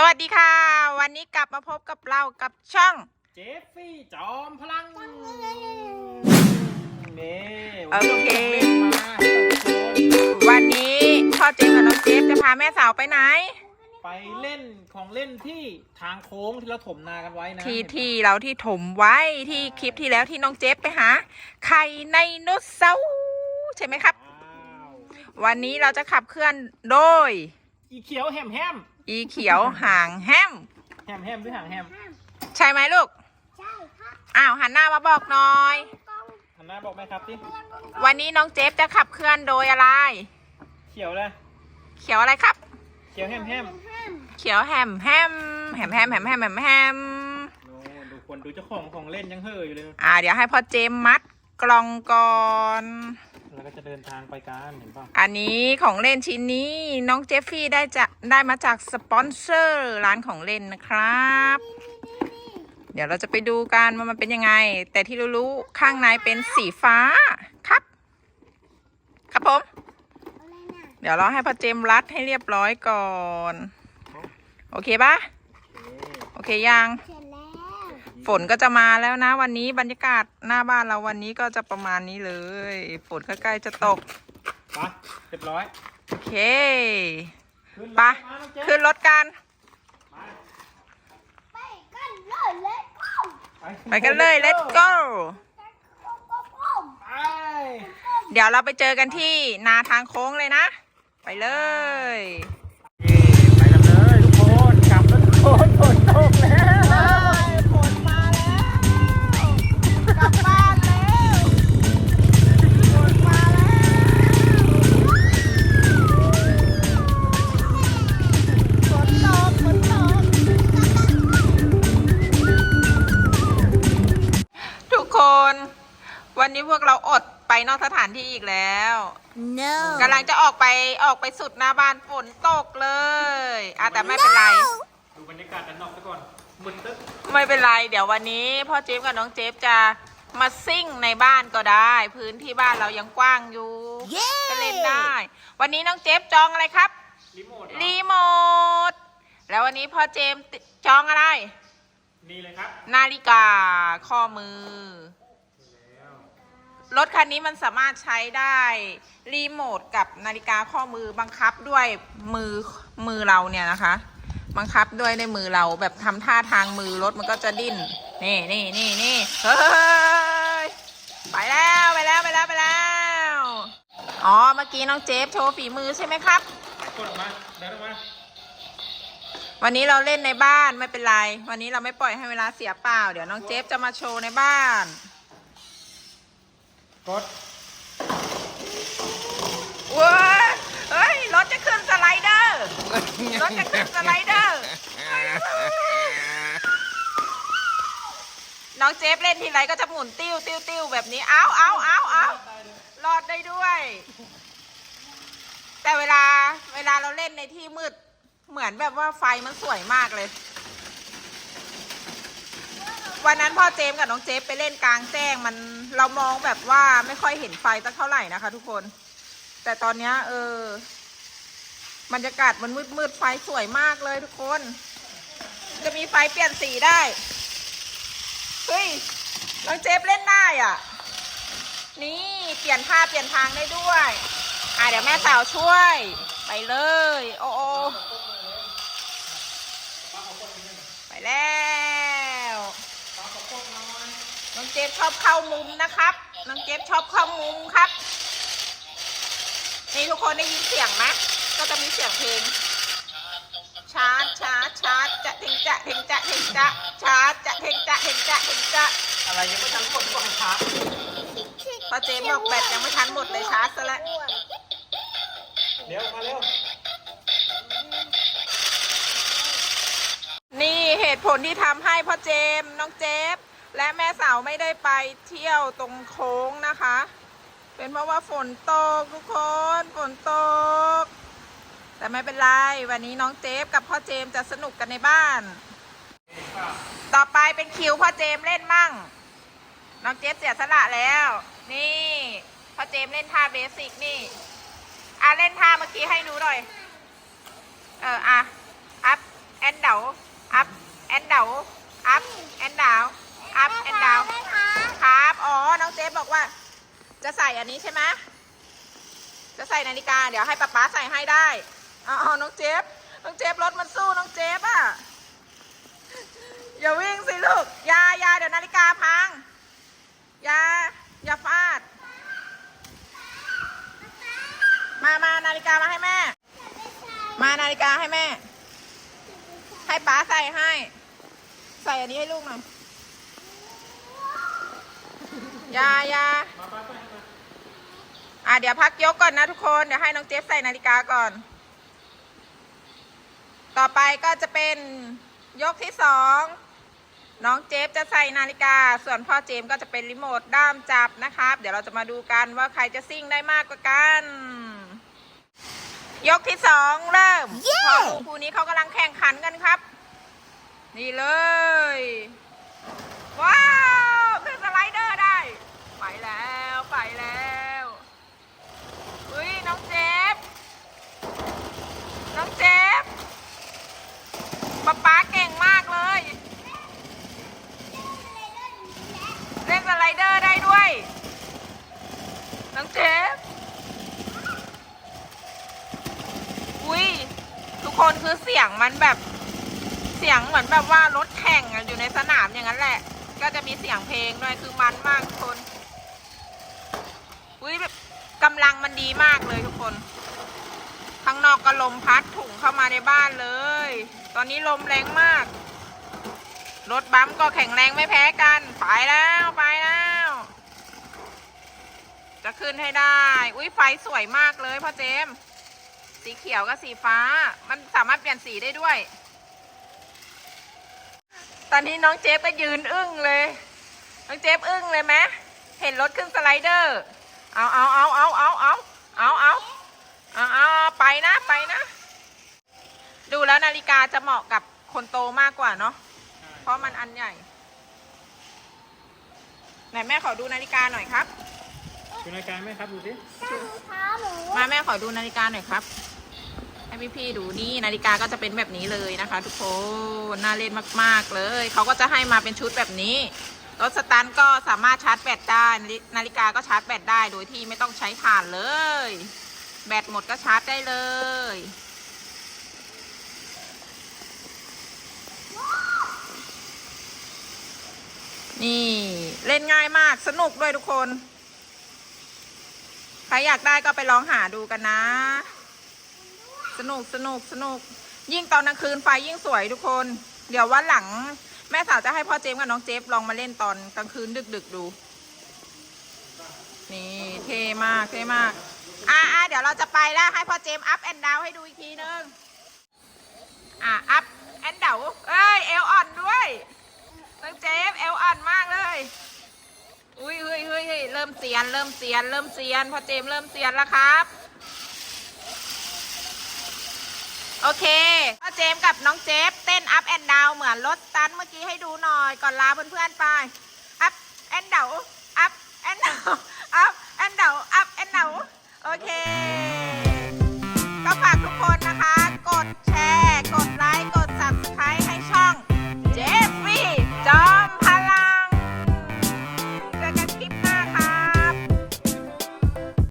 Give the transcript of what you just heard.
สวัสดีค่ะ วันนี้กลับมาพบกับเรากับช่องเจฟฟี่จอมพลังนี่โอเค วันนี้มาให้ทุกคนวันนี้พ่อเจมส์กับน้องเจฟจะพาแม่สาวไปไหน ไปเล่นของเล่นที่ทางโค้งที่เราถมนากันไว้นะที่ที่เราที่ถมไว้ที่คลิปที่แล้วที่น้องเจฟไปหาไข่ไดโนเสาร์ใช่ไหมครับว้าววันนี้เราจะขับเคลื่อนโดย อีเขียวแฮมแฮม อีเขียวห่างแฮม แฮมแฮมหรือหางแฮมใช่ไหมลูก ใช่ครับอ้าวหันหน้ามาบอกหน่อยหันหน้าบอกไหมครับที่วันนี้น้องเจฟจะขับเคลื่อนโดยอะไร เขียวเลยเขียวอะไรครับ เขียวแฮมแฮมเขียวแฮมแฮมแฮมแฮมแฮมแฮมแฮมแฮมโน่ดูคนดูเจ้าของของเล่นยังเห่ออยู่เลย อ่า เดี๋ยวให้พ่อเจมส์มัดกล่องก่อน แล้วก็จะเดินทางไปกันเห็นป่ะอันนี้ของเล่นชิ้นนี้น้องเจฟฟี่ได้จะได้มาจากสปอนเซอร์ร้านของเล่นนะครับ เดี๋ยวเราจะไปดูกันว่ามันเป็นยังไง แต่ที่รู้ๆข้างในเป็นสีฟ้าครับ ครับผม อะไรน่ะเดี๋ยวเราให้พ่อเจมส์รัดให้เรียบร้อยก่อน โอเคปะโอเคยังเสร็จแล้ว ฝนก็จะมาแล้วนะ วันนี้บรรยากาศหน้าบ้านเราวันนี้ก็จะประมาณนี้เลย ฝนใกล้ๆจะตกไปเรียบร้อย โอเคขึ้นไปรถมาน้องเจฟขึ้นรถกัน ไปกันเลยเล็กก้มไปกันเลย let's go ก้มก้มไปเดี๋ยวเราไปเจอกันที่นาทางโค้งเลยนะ ไปเลย ไปกันเลยทุกคนกลับแล้วทุกคนฝนตกแล้วานที่อีกแล้ว no กำลังจะออกไปออกไปสุดหน้าบ้านฝนตกเลยอะแต่ไม่เป็นไร ดูบรรยากาศด้านนอกซะก่อนมึนตึ๊บไม่เป็นไร เดี๋ยววันนี้พ่อเจฟกับน้องเจฟจะมาซิ่งในบ้านก็ได้ พื้นที่บ้านเรายังกว้างอยู่เย้ก็เล่นได้ วันนี้น้องเจฟจองอะไรครับ รีโมทเหรอรีโมทแล้ววันนี้พ่อเจมส์จองอะไร นี่เลยครับ นาฬิกาข้อมือแล้ว รถคันนี้มันสามารถใช้ได้รีโมทกับนาฬิกาข้อมือบังคับด้วยมือมือเราเนี่ยนะคะ บังคับด้วยในมือเราแบบทำท่าทางมือรถมันก็จะดิ้นนี่นี่นี่นี่เฮ้ยไปแล้วไปแล้วไปแล้วไปแล้ว อ๋อเมื่อกี้น้องเจฟโชว์ฝีมือใช่ไหมครับกดออกมาเดินออกมาวันนี้เราเล่นในบ้านไม่เป็นไร วันนี้เราไม่ปล่อยให้เวลาเสียเปล่า เดี๋ยวน้องเจฟจะมาโชว์ในบ้าน กดว้าเฮ้ย รถจะขึ้นสไลเดอร์ รถจะขึ้นสไลเดอร์ น้องเจฟเล่นทีไรก็จะหมุนติ้วติ้วติ้วแบบนี้ เอาเอาเอาเอารอดได้ด้วย แต่เวลาเวลาเราเล่นในที่มืด เหมือนแบบว่าไฟมันสวยมากเลย วันนั้นพ่อเจมส์กับน้องเจฟไปเล่นกลางแจ้งมัน เรามองแบบว่าไม่ค่อยเห็นไฟสักเท่าไหร่นะคะ ทุกคน แต่ตอนนี้เออบรรยากาศมันมืดมืดไฟสวยมากเลยทุกคน จะมีไฟเปลี่ยนสีได้ เฮ้ยน้องเจฟเล่นได้อะ นี่เปลี่ยนท่าเปลี่ยนทางได้ด้วย อะเดี๋ยวแม่สาวช่วย ไปเลย โอ้โอไปแล้ว จฟชอบเข้ามุมนะครับ น้องเจฟชอบเข้ามุมครับ นี่ทุกคนได้ยินเสียงไหมก็จะมีเสียงเพลงชาร์จชาร์จชาร์จจะเทงจะเทงจะเทงจะชาร์จจะเทงจะเทงจะเทงจะอะไรยังไม่ทันกดก็ให้ช้าพอเจมบอกแบตยังไม่ทันหมดเลยชาร์จซะแล้วเดี๋ยวมาเร็วนี่เหตุผลที่ทำให้พ่อเจมส์น้องเจฟ และแม่สาวไม่ได้ไปเที่ยวตรงโค้งนะคะ เป็นเพราะว่าฝนตกทุกคนฝนตก แต่ไม่เป็นไร วันนี้น้องเจฟกับพ่อเจมจะสนุกกันในบ้าน ต่อไปเป็นคิวพ่อเจมเล่นมั่ง น้องเจฟเสียสละแล้ว นี่พ่อเจมเล่นท่าเบสิกนี่อะเล่นท่าเมื่อกี้ให้ดูหน่อย เอออะอัพแอนเดาอัพแอนเดาอัพแอนดาวอัพแอนดาว แม่คะ ครับ อ๋อ น้องเจฟบอกว่า จะใส่อันนี้ใช่ไหมจะใส่นาฬิกา เดี๋ยวให้ป๊าป๊าใส่ให้ได้อ๋อน้องเจฟน้องเจฟรถมันสู้น้องเจฟอะอย่าวิ่งสิลูกยายาเดี๋ยวนาฬิกาพังยาอย่าฟาด มามานาฬิกามาให้แม่ มานาฬิกาให้แม่ ให้ป๊าใส่ให้ ใส่อันนี้ให้ลูกหน่อยยายา อะเดี๋ยวพักยกก่อนนะทุกคน เดี๋ยวให้น้องเจฟใส่นาฬิกาก่อน ต่อไปก็จะเป็นยกที่สองน้องเจฟจะใส่นาฬิกา ส่วนพ่อเจมส์ก็จะเป็นรีโมทด้ามจับนะครับ เดี๋ยวเราจะมาดูกันว่าใครจะซิ่งได้มากกว่ากัน ยกที่สองเริ่มพอลูกคู่นี้เขากำลังแข่งขันกันครับ นี่เลย ว้าวขึ้นสไลเดอร์ได้ ไปแล้วไปแล้ว องเจฟน้องเจฟป๊าป๊าเก่งมากเลย เล่นสไลเดอร์ได้ด้วย น้องเจฟอุ้ยทุกคนคือเสียงมันแบบ เสียงเหมือนแบบว่ารถแข่งอยู่ในสนามอย่างนั้นแหละ ก็จะมีเสียงเพลงด้วยคือมันมากทุกคน กำลังมันดีมากเลยทุกคน ข้างนอกก็ลมพัดถุงเข้ามาในบ้านเลย ตอนนี้ลมแรงมาก รถบัมก็แข็งแรงไม่แพ้กัน ไปแล้วไปแล้ว จะขึ้นให้ได้ อุ้ยไฟสวยมากเลยพ่อเจมส์สีเขียวกับสีฟ้า มันสามารถเปลี่ยนสีได้ด้วย ตอนนี้น้องเจฟก็ยืนอึ้งเลย น้องเจฟอึ้งเลยไหมเห็นรถขึ้นสไลเดอร์ เอาเอาเอาเอาเอาเอาเอาเอาเอาเอาไปนะไปนะ ดูแล้วนาฬิกาจะเหมาะกับคนโตมากกว่าเนาะเพราะมันอันใหญ่ไหนแม่ขอดูนาฬิกาหน่อยครับคุณรายการไหมครับดูสิข้างเท้าหนูมาแม่ขอดูนาฬิกาหน่อยครับให้พี่พี่ๆดูนี่นาฬิกาก็จะเป็นแบบนี้เลยนะคะ ทุกคนน่าเล่นมาก ๆเลยเขาก็จะให้มาเป็นชุดแบบนี้ รถสตันท์ก็สามารถชาร์จแบตได้นาฬินาฬิกาก็ชาร์จแบตได้โดยที่ไม่ต้องใช้ถ่านเลย แบตหมดก็ชาร์จได้เลยนี่เล่นง่ายมากสนุกด้วยทุกคน ใครอยากได้ก็ไปลองหาดูกันนะ สนุกสนุกสนุก ยิ่งตอนกลางคืนไฟยิ่งสวยทุกคน เดี๋ยววันหลัง แม่สาวจะให้พ่อเจมกับน้องเจฟลองมาเล่นตอนกลางคืนดึกๆดู นี่เท่มากเท่มาก อะอะเดี๋ยวเราจะไปแล้วให้พ่อเจมอัพแอนด์ดาวให้ดูอีกทีนึง อะอัพแอนด์ดาวเอ้ยเอวอ่อนด้วยน้องเจฟเอวอ่อนมากเลย อุ้ยเฮ้ยเฮ้ยเริ่มเสียน เริ่มเสียน เริ่มเสียน พ่อเจมเริ่มเสียนแล้วครับ โอเค เจมกับน้องเจฟเต้นอัพแอนด์ดาวเหมือนรถตันเมื่อกี้ให้ดูหน่อยก่อนลาเพื่อนๆไปอัพแอนด์ดาว